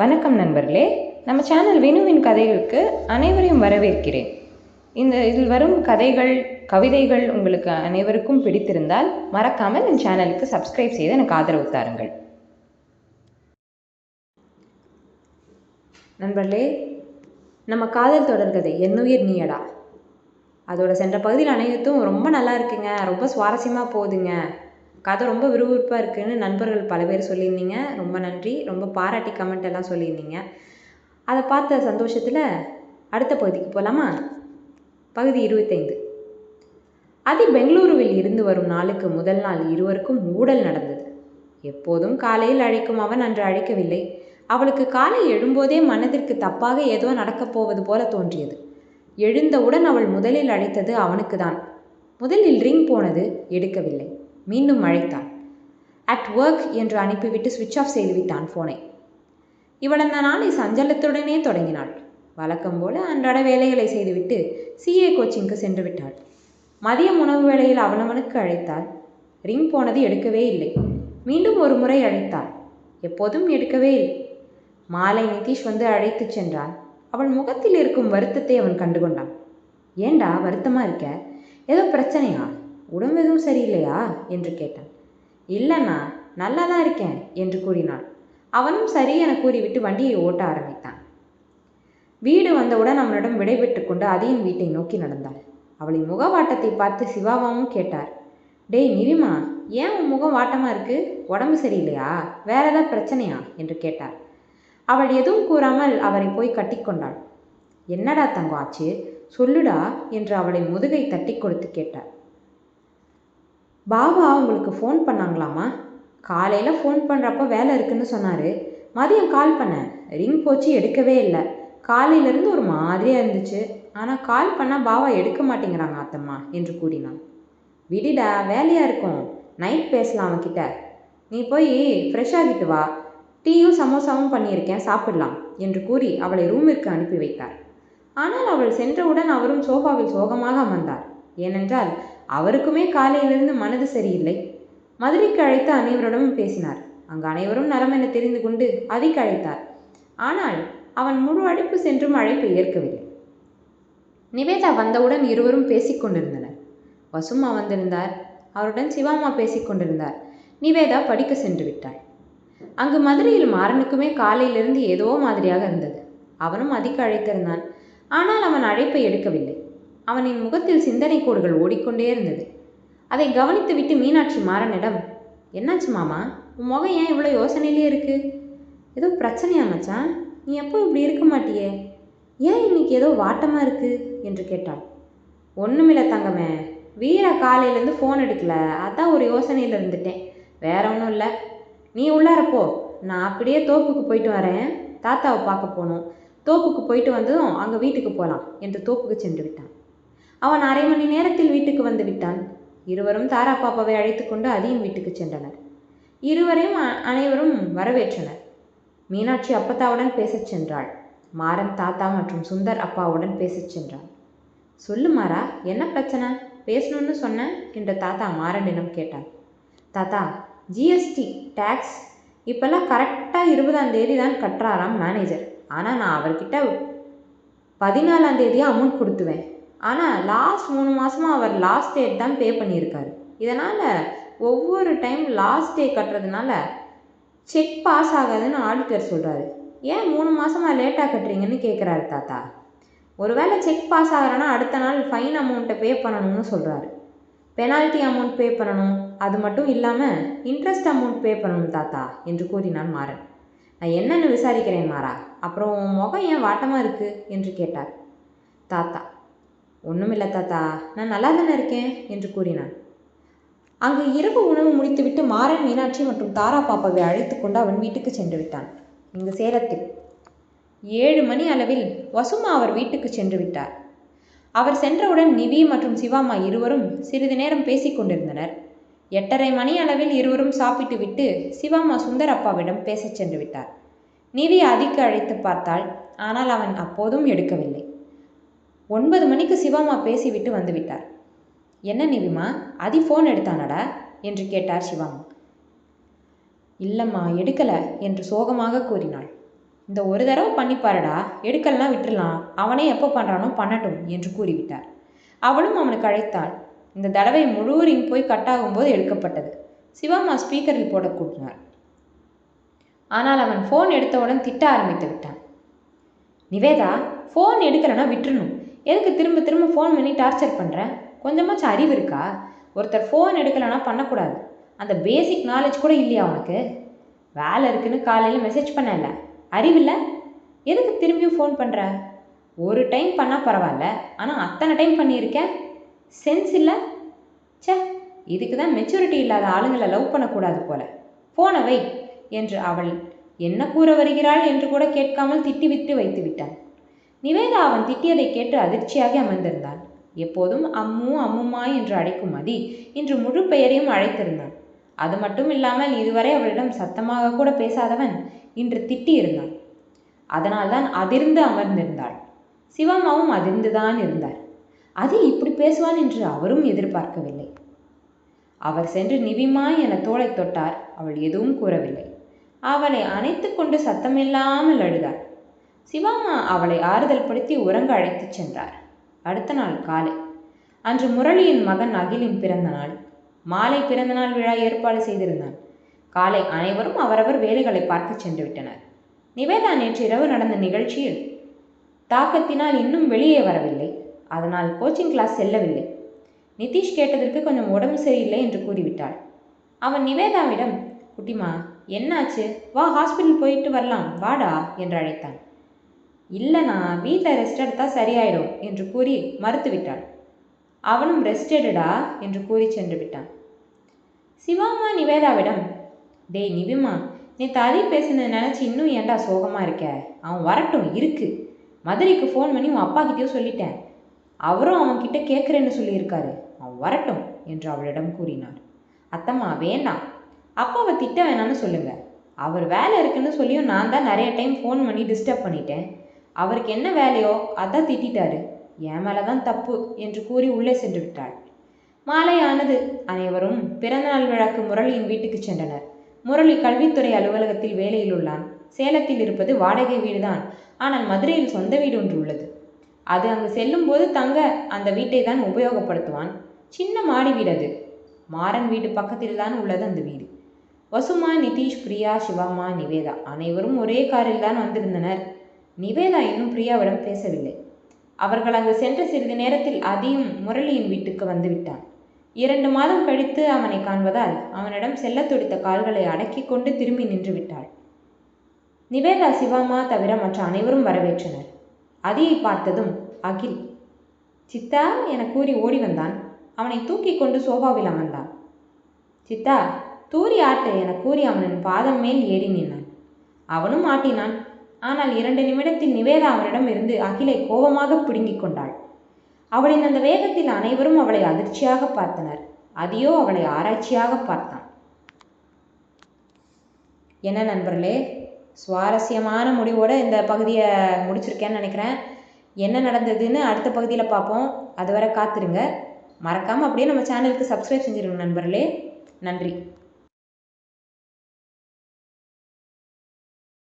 வணக்கம் நண்பர்களே. நம்ம சேனல் வினுவின் கதைகளுக்கு அனைவரையும் வரவேற்கிறேன். இந்த இதில் வரும் கதைகள் கவிதைகள் உங்களுக்கு அனைவருக்கும் பிடித்திருந்தால் மறக்காமல் என் சேனலுக்கு சப்ஸ்கிரைப் செய்து எனக்கு ஆதரவு தாருங்கள். நண்பர்களே நம்ம காதல் தொடர்கதை என்னுயிர் நீயடா? அதோட சென்ற பகுதியில் அனைத்தும் ரொம்ப நல்லா இருக்குங்க. ரொம்ப சுவாரஸ்யமாக போகுதுங்க. கதை ரொம்ப விறுவிறுப்பாக இருக்குதுன்னு நண்பர்கள் பல பேர் சொல்லியிருந்தீங்க. ரொம்ப நன்றி. ரொம்ப பாராட்டி கமெண்ட் எல்லாம் சொல்லியிருந்தீங்க. அதை பார்த்த சந்தோஷத்தில் அடுத்த பகுதிக்கு போகலாமா பகுதி இருபத்தைந்து. அதி பெங்களூருவில் இருந்து வரும் நாளுக்கு முதல் நாள் இருவருக்கும் ஊடல் நடந்தது. எப்போதும் காலையில் அழைக்கும் அவன் அன்று அழைக்கவில்லை. அவளுக்கு காலை எழும்போதே மனதிற்கு தப்பாக ஏதோ நடக்கப் போவது போல தோன்றியது. எழுந்தவுடன் அவள் முதலில் அழைத்தது அவனுக்கு தான் முதலில் ரிங் போனது எடுக்கவில்லை. மீண்டும் அழைத்தான். அட் ஒர்க் என்று அனுப்பிவிட்டு சுவிட்ச் ஆஃப் செய்துவிட்டான் ஃபோனை இவள் அந்த நாளை சஞ்சலத்துடனே தொடங்கினாள். வழக்கம் போல அன்றாட வேலைகளை செய்துவிட்டு சிஏ கோச்சிங்க்கு சென்று விட்டாள். மதியம் உணவு வேளையில் அவனவனுக்கு அழைத்தாள். ரிங் போனது எடுக்கவே இல்லை. மீண்டும் ஒரு முறை அழைத்தாள். எப்போதும் எடுக்கவே இல்லை. மாலை நிதிஷ் வந்து அழைத்துச் சென்றான். அவள் முகத்தில் இருக்கும் வருத்தத்தை அவன் கண்டுகொண்டான். ஏண்டா வருத்தமாக இருக்க? ஏதோ பிரச்சனையா? உடம்பு எதுவும் சரியில்லையா? என்று கேட்டான். இல்லைண்ணா நல்லா தான் இருக்கேன் என்று கூறினாள். அவனும் சரி என கூறிவிட்டு வண்டியை ஓட்ட ஆரம்பித்தான். வீடு வந்தவுடன் அவனிடம் விடைபெற்று கொண்டு அதியின் வீட்டை நோக்கி நடந்தாள். அவளின் முகவாட்டத்தை பார்த்து சிவாவாவும் கேட்டார். டேய் நிவிமா ஏன் உன் முகம் வாட்டமாக இருக்கு? உடம்பு சரியில்லையா? வேற ஏதாவது பிரச்சனையா? என்று கேட்டார். அவள் எதுவும் கூறாமல் அவரை போய் கட்டிக்கொண்டாள் என்னடா தங்கம் ஆச்சு? சொல்லுடா என்று அவளின் முதுகை தட்டி கொடுத்து கேட்டார். பாபா உங்களுக்கு ஃபோன் பண்ணாங்களாமா காலையில் ஃபோன் பண்ணுறப்ப வேலை இருக்குன்னு சொன்னார். மதியம் கால் பண்ணேன். ரிங் போச்சு எடுக்கவே இல்லை. காலையிலேருந்து ஒரு மாதிரியாக இருந்துச்சு. ஆனால் கால் பண்ணால் பாபா எடுக்க மாட்டேங்கிறாங்க அத்தம்மா என்று கூறினான். விடிடா வேலையாக இருக்கும். நைட் பேசலாம் அவன்கிட்ட. நீ போய் ஃப்ரெஷ் ஆகிட்டு வா. டீயும் சமோசாவும் பண்ணியிருக்கேன் சாப்பிடலாம் என்று கூறி அவளை ரூமிற்கு அனுப்பி வைத்தார். ஆனால் அவள் சென்றவுடன் அவரும் சோஃபாவில் சோகமாக அமர்ந்தார். ஏனென்றால் அவருக்குமே காலையிலிருந்து மனது சரியில்லை. மதுரைக்கு அழைத்து அனைவரிடமும் பேசினார். அங்கு அனைவரும் நலம் என தெரிந்து கொண்டு அதிக்கு அழைத்தார். ஆனால் அவன் முழு அழைப்பு சென்றும் அழைப்பை ஏற்கவில்லை. நிவேதா வந்தவுடன் இருவரும் பேசிக்கொண்டிருந்தனர் வசுமா வந்திருந்தார். அவருடன் சிவாமா பேசிக் கொண்டிருந்தார். நிவேதா படிக்க சென்று விட்டாள். அங்கு மதுரையில் மாறனுக்குமே காலையிலிருந்து ஏதோ மாதிரியாக இருந்தது. அவனும் அதிக அழைத்திருந்தான். ஆனால் அவன் அழைப்பை எடுக்கவில்லை. அவனின் முகத்தில் சிந்தனை கோடுகள் ஓடிக்கொண்டே இருந்தது. அதை கவனித்துவிட்டு மீனாட்சி மாறனிடம் என்னாச்சு மாமா? உன் முகம் ஏன் இவ்வளோ யோசனையிலே இருக்கு? ஏதோ பிரச்சனையா மச்சான்? நீ எப்போ இப்படி இருக்க மாட்டியே? ஏன் இன்னைக்கு ஏதோ வாட்டமாக இருக்கு? என்று கேட்டாள். ஒன்றுமில்ல தங்கமே. வீரா காலையிலேருந்து ஃபோன் எடுக்கல. அதான் ஒரு யோசனையில் இருந்துட்டேன். வேற ஒன்றும் இல்லை. நீ உள்ளார போ. நான் அப்படியே தோப்புக்கு போயிட்டு வரேன். தாத்தாவை பார்க்க போகணும். தோப்புக்கு போயிட்டு வந்ததும் அங்கே வீட்டுக்கு போகலாம் என்று தோப்புக்கு சென்று விட்டான். அவன் அரை மணி நேரத்தில் வீட்டுக்கு வந்து விட்டான். இருவரும் தாரா பாப்பாவை அழைத்து கொண்டு வீட்டுக்கு சென்றனர். இருவரையும் அனைவரும் வரவேற்றனர். மீனாட்சி அப்பத்தாவுடன் பேசச் சென்றாள். மாறன் தாத்தா மற்றும் சுந்தர் அப்பாவுடன் பேசச் சென்றான். சொல்லு மாறா என்ன பிரச்சனை? பேசணும்னு சொன்னேன் என்று தாத்தா மாறனிடம் கேட்டார் தாத்தா ஜிஎஸ்டி டேக்ஸ். இப்போல்லாம் கரெக்டாக இருபதாம் தேதி தான் கட்டுறாராம் மேனேஜர். ஆனால் நான் அவர்கிட்ட பதினாலாம் தேதியாக அமௌண்ட் கொடுத்துவேன். ஆனால் லாஸ்ட் மூணு மாதமாக அவர் லாஸ்ட் டேட் தான் பே பண்ணியிருக்காரு. இதனால் ஒவ்வொரு டைம் லாஸ்ட் டே கட்டுறதுனால செக் பாஸ் ஆகாதுன்னு ஆடிட்டர் சொல்கிறாரு ஏன் மூணு மாதமாக லேட்டாக கட்டுறீங்கன்னு கேட்குறாரு தாத்தா. ஒருவேளை செக் பாஸ் ஆகிறேன்னா அடுத்த நாள் ஃபைன் அமௌண்ட்டை பே பண்ணணும்னு சொல்கிறாரு பெனால்ட்டி அமௌண்ட் பே பண்ணணும். அது மட்டும் இல்லாமல் இன்ட்ரெஸ்ட் அமௌண்ட் பே பண்ணணும் தாத்தா என்று கூறினான் மாறன். நான் என்னென்னு விசாரிக்கிறேன் மாறா. அப்புறம் உன் முகம் ஏன் வாட்டமாக இருக்கு? என்று கேட்டார். தாத்தா ஒன்றுமில்ல தாத்தா. நான் நல்லா தானே இருக்கேன்? என்று கூறினான். அங்கு இரவு உணவு முடித்துவிட்டு மாறன் மீனாட்சி மற்றும் தாரா பாப்பாவை அழைத்து கொண்டு அவன் வீட்டுக்கு சென்று விட்டான். இங்கு சேலத்தில் ஏழு மணி அளவில் வசுமா அவர் வீட்டுக்கு சென்று விட்டார். அவர் சென்றவுடன் நிவி மற்றும் சிவாமா இருவரும் சிறிது நேரம் பேசிக் கொண்டிருந்தனர். எட்டரை மணி அளவில் இருவரும் சாப்பிட்டு விட்டு சிவாமா சுந்தர் அப்பாவிடம் பேசச் சென்று விட்டார். நிவி அதிக்கு அழைத்து பார்த்தாள். ஆனால் அவன் அப்போதும் எடுக்கவில்லை. ஒன்பது மணிக்கு சிவாமா பேசிவிட்டு வந்துவிட்டார். என்ன நிவிமா அதி ஃபோன் எடுத்தானடா? என்று கேட்டார் சிவாமா. இல்லைம்மா எடுக்கலை என்று சோகமாக கூறினாள். இந்த ஒரு தடவை பண்ணிப்பாருடா எடுக்கலனா அவனே எப்போ பண்ணுறானோ பண்ணட்டும் என்று கூறிவிட்டார். அவளும் அவனுக்கு அழைத்தாள். இந்த தடவை முழு ரிங் போய் கட் ஆகும்போது எடுக்கப்பட்டது. சிவாமா ஸ்பீக்கரில் போட கூட்டினார். ஆனால் அவன் ஃபோன் எடுத்தவுடன் திட்ட ஆரம்பித்து விட்டான். நிவேதா ஃபோன் எடுக்கலைன்னா விட்டுருணும் எதுக்கு திரும்ப திரும்ப ஃபோன் பண்ணி டார்ச்சர் பண்ணுற கொஞ்சமாச்சும் அறிவு இருக்கா? ஒருத்தர் ஃபோன் எடுக்கலைன்னா பண்ணக்கூடாது. அந்த பேசிக் நாலேஜ் கூட இல்லையா உனக்கு? வேலை இருக்குன்னு காலையில் மெசேஜ் பண்ணல. அறிவில்ல எதுக்கு திரும்பியும் ஃபோன் பண்ணுற ஒரு டைம் பண்ணால் பரவாயில்ல. ஆனால் அத்தனை டைம் பண்ணியிருக்க? சென்ஸ் இல்லை? ச்சே இதுக்கு தான் மெச்சூரிட்டி இல்லாத ஆளுங்களை லவ் பண்ணக்கூடாது போல. ஃபோனை வை என்று அவள் என்ன கூற வருகிறாள் என்று கூட கேட்காமல் திட்டி விட்டு வைத்து விட்டான் நிவேதா அவன் திட்டியதை கேட்டு அதிர்ச்சியாகி அமர்ந்திருந்தாள். எப்போதும் அம்மு அம்முமா என்று அழைக்கும் மதி இன்று முழு பெயரையும் அழைத்திருந்தான் அது மட்டும் இல்லாமல் இதுவரை அவளிடம் சத்தமாக கூட பேசாதவன் இன்று திட்டி இருந்தான் அதனால்தான் அதிர்ந்து அமர்ந்திருந்தாள். சிவம்மாவும் அதிர்ந்துதான் இருந்தார். அது இப்படி பேசுவான் என்று அவரும் எதிர்பார்க்கவில்லை. அவர் சென்று நிவிமா என தோளை தொட்டார். அவள் எதுவும் கூறவில்லை. அவளை அணைத்து கொண்டு சத்தமில்லாமல் அழுதாள். சிவாமா அவளை ஆறுதல் படுத்தி உறங்க அழைத்துச் சென்றார். அடுத்த நாள் காலை. அன்று முரளியின் மகன் அகிலின் பிறந்த நாள். மாலை பிறந்தநாள் விழா ஏற்பாடு செய்திருந்தான். காலை அனைவரும் அவரவர் வேலைகளை பார்க்க சென்று விட்டனர். நிவேதா நேற்று இரவு நடந்த நிகழ்ச்சியில் தாக்கத்தினால் இன்னும் வெளியே வரவில்லை. அதனால் கோச்சிங் கிளாஸ் செல்லவில்லை. நிதிஷ் கேட்டதற்கு கொஞ்சம் உடம்பு சரியில்லை என்று கூறிவிட்டாள். அவன் நிவேதாவிடம் குட்டிமா என்னாச்சு? வா ஹாஸ்பிட்டல் போயிட்டு வரலாம். வாடா என்று அழைத்தான். இல்லைண்ணா வீட்டில் ரெஸ்ட் எடுத்தால் சரியாயிடும் என்று கூறி மறுத்துவிட்டாள். அவனும் ரெஸ்ட் எடுடா என்று கூறி சென்று விட்டான். சிவாமா நிவேதாவிடம் டேய் நிவிமா நீ தலி பேசினதை நினச்சி இன்னும் ஏன்டா சோகமாக இருக்க? அவன் வரட்டும் இருக்கு. மதுரைக்கு ஃபோன் பண்ணி உன் அப்பாகிட்டேயும் சொல்லிட்டேன். அவரும் அவன்கிட்ட கேட்குறேன்னு சொல்லியிருக்காரு. அவன் வரட்டும் என்று அவளிடம் கூறினார். அத்தம்மா வேண்டாம். அப்பாவை திட்ட வேணாம்னு சொல்லுங்கள் அவர் வேலை இருக்குன்னு சொல்லியும் நான் தான் நிறைய டைம் ஃபோன் பண்ணி டிஸ்டர்ப் பண்ணிட்டேன். அவருக்கு என்ன வேலையோ அதான் திட்டாரு என் மேலே தான் தப்பு என்று கூறி உள்ளே சென்று விட்டாள். மாலையானது அனைவரும் பிறந்தநாள் விழாக்கு முரளியின் வீட்டுக்கு சென்றனர். முரளி கல்வித்துறை அலுவலகத்தில் வேலையில் உள்ளான். சேலத்தில் இருப்பது வாடகை வீடுதான். ஆனால் மதுரையில் சொந்த வீடு ஒன்று உள்ளது. அது அங்கு செல்லும் போது தங்க அந்த வீட்டை தான் உபயோகப்படுத்துவான். சின்ன மாடி வீடு அது. மாறன் வீடு பக்கத்தில் தான் உள்ளது அந்த வீடு. வசுமா நிதிஷ் பிரியா சிவம்மா நிவேதா அனைவரும் ஒரே காரில் தான் வந்திருந்தனர். நிவேதா இன்னும் பிரியாவிடம் பேசவில்லை. அவர்கள் அங்கு சென்ற சிறிது நேரத்தில் அதியும் முரளியின் வீட்டுக்கு வந்துவிட்டான் இரண்டு மாதம் கழித்து அவனை காண்பதால் அவனிடம் செல்லத் துடித்த கால்களை அடக்கி கொண்டு திரும்பி நின்று விட்டாள். நிவேதா சிவாமா தவிர மற்ற அனைவரும் வரவேற்றனர். அதியை பார்த்ததும் அகில் சித்தா என கூறி ஓடி வந்தான். அவனை தூக்கி கொண்டு சோபாவில் அமர்ந்தான். சித்தா தூரி ஆட்டு என கூறி அவனின் பாதம் மேல் ஏறி நின்னான். அவனும் ஆட்டினான். ஆனால் இரண்டு நிமிடத்தில் நிவேதா அவனிடம் இருந்து அகிலை கோபமாக பிடுங்கிக் கொண்டாள். அவளின் அந்த வேகத்தில் அனைவரும் அவளை அதிர்ச்சியாக பார்த்தனர். அதியோ அவளை ஆராய்ச்சியாக பார்த்தான். என்ன நண்பர்களே சுவாரஸ்யமான முடிவோடு இந்த பகுதியை முடிச்சிருக்கேன்னு நினைக்கிறேன். என்ன நடந்ததுன்னு அடுத்த பகுதியில் பார்ப்போம். அதுவரை காத்துருங்க. மறக்காமல் அப்படியே நம்ம சேனலுக்கு சப்ஸ்கிரைப் செஞ்சிருங்க நண்பர்களே. நன்றி.